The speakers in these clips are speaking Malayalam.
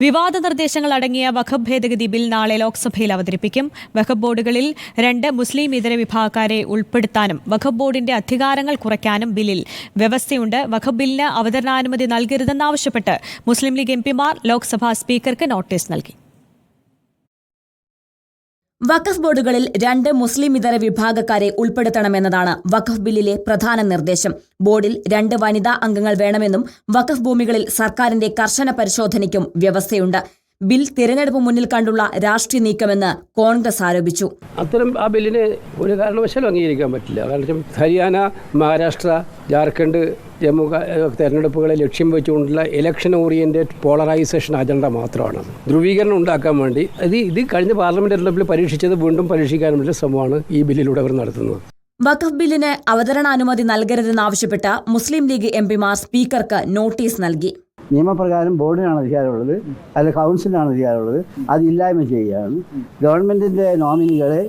വിവാദ നിർദ്ദേശങ്ങൾ അടങ്ങിയ വഖബ് ഭേദഗതി ബിൽ നാളെ ലോക്സഭയിൽ അവതരിപ്പിക്കും. വഖബ് ബോർഡുകളിൽ രണ്ട് മുസ്ലിം ഇതര വിഭാഗക്കാരെ ഉൾപ്പെടുത്താനും വഖബ് ബോർഡിന്റെ അധികാരങ്ങൾ കുറയ്ക്കാനും ബില്ലിൽ വ്യവസ്ഥയുണ്ട്. വഖബ് ബില്ലിന് അവതരണാനുമതി നൽകരുതെന്നാവശ്യപ്പെട്ട് മുസ്ലിം ലീഗ് എംപിമാർ ലോക്സഭാ സ്പീക്കർക്ക് നോട്ടീസ് നൽകി. വഖഫ് ബോർഡുകളിൽ രണ്ട് മുസ്ലിം ഇതര വിഭാഗക്കാരെ ഉൾപ്പെടുത്തണമെന്നതാണ് വഖഫ് ബില്ലിലെ പ്രധാന നിർദ്ദേശം. ബോർഡിൽ രണ്ട് വനിതാ അംഗങ്ങൾ വേണമെന്നും വഖഫ് ഭൂമികളിൽ സർക്കാരിന്റെ കർശന പരിശോധനയ്ക്കും വ്യവസ്ഥയുണ്ട്. ബിൽ തിരഞ്ഞെടുപ്പ് മുന്നിൽ കണ്ടുള്ള രാഷ്ട്രീയ നീക്കമെന്ന് കോൺഗ്രസ് ആരോപിച്ചു. അത്തരം ആ ബില്ലിനെ ഒരു കാരണവശാലും അംഗീകരിക്കാൻ പറ്റില്ല. കാരണം ഹരിയാന മഹാരാഷ്ട്ര ജാർഖണ്ഡ് ജമ്മു തെരഞ്ഞെടുപ്പുകളെ ലക്ഷ്യം വെച്ചുകൊണ്ടുള്ള ഇലക്ഷൻ ഓറിയന്റഡ് പോളറൈസേഷൻ അജണ്ട മാത്രമാണ്. ധ്രുവീകരണം ഉണ്ടാക്കാൻ വേണ്ടി ഇത് ഇത് കഴിഞ്ഞ പാർലമെന്റ് തെരഞ്ഞെടുപ്പിൽ പരീക്ഷിച്ചത് വീണ്ടും പരീക്ഷിക്കാനുള്ള ശ്രമമാണ് ഈ ബില്ലിലൂടെ അവർ നടത്തുന്നത്. വഖഫ് ബില്ലിന് അവതരണാനുമതി നൽകരുതെന്നാവശ്യപ്പെട്ട് മുസ്ലിം ലീഗ് എംപിമാർ സ്പീക്കർക്ക് നോട്ടീസ് നൽകി. നിയമപ്രകാരം ബോർഡിനാണ് അധികാരമുള്ളത് അല്ല കൗൺസിലിനാണ് അധികാരമുള്ളത്. അത് ഇല്ലായ്മ ചെയ്യുകയാണ്. ഗവൺമെന്റിന്റെ നോമിനികളെ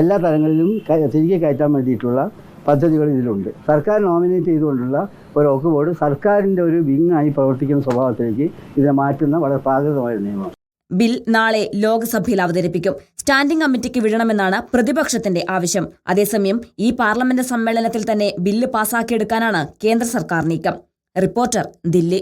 എല്ലാ തലങ്ങളിലും തിരികെ കയറ്റാൻ വേണ്ടിയിട്ടുള്ള പദ്ധതികൾ ഇതിലുണ്ട്. സർക്കാർ നോമിനേറ്റ് ചെയ്തുകൊണ്ടുള്ള ഒരു ഒക്കെ ബോർഡ് സർക്കാരിന്റെ ഒരു വിങ്ങായി പ്രവർത്തിക്കുന്ന സ്വഭാവത്തിലേക്ക് ഇതിനെ മാറ്റുന്ന വളരെ പ്രാകൃതമായ നിയമമാണ്. ബിൽ നാളെ ലോക്സഭയിൽ അവതരിപ്പിക്കും. സ്റ്റാൻഡിംഗ് കമ്മിറ്റിക്ക് വിടണമെന്നാണ് പ്രതിപക്ഷത്തിന്റെ ആവശ്യം. അതേസമയം ഈ പാർലമെന്റ് സമ്മേളനത്തിൽ തന്നെ ബില്ല് പാസാക്കിയെടുക്കാനാണ് കേന്ദ്ര സർക്കാർ നീക്കം. റിപ്പോർട്ടർ ദില്ലി.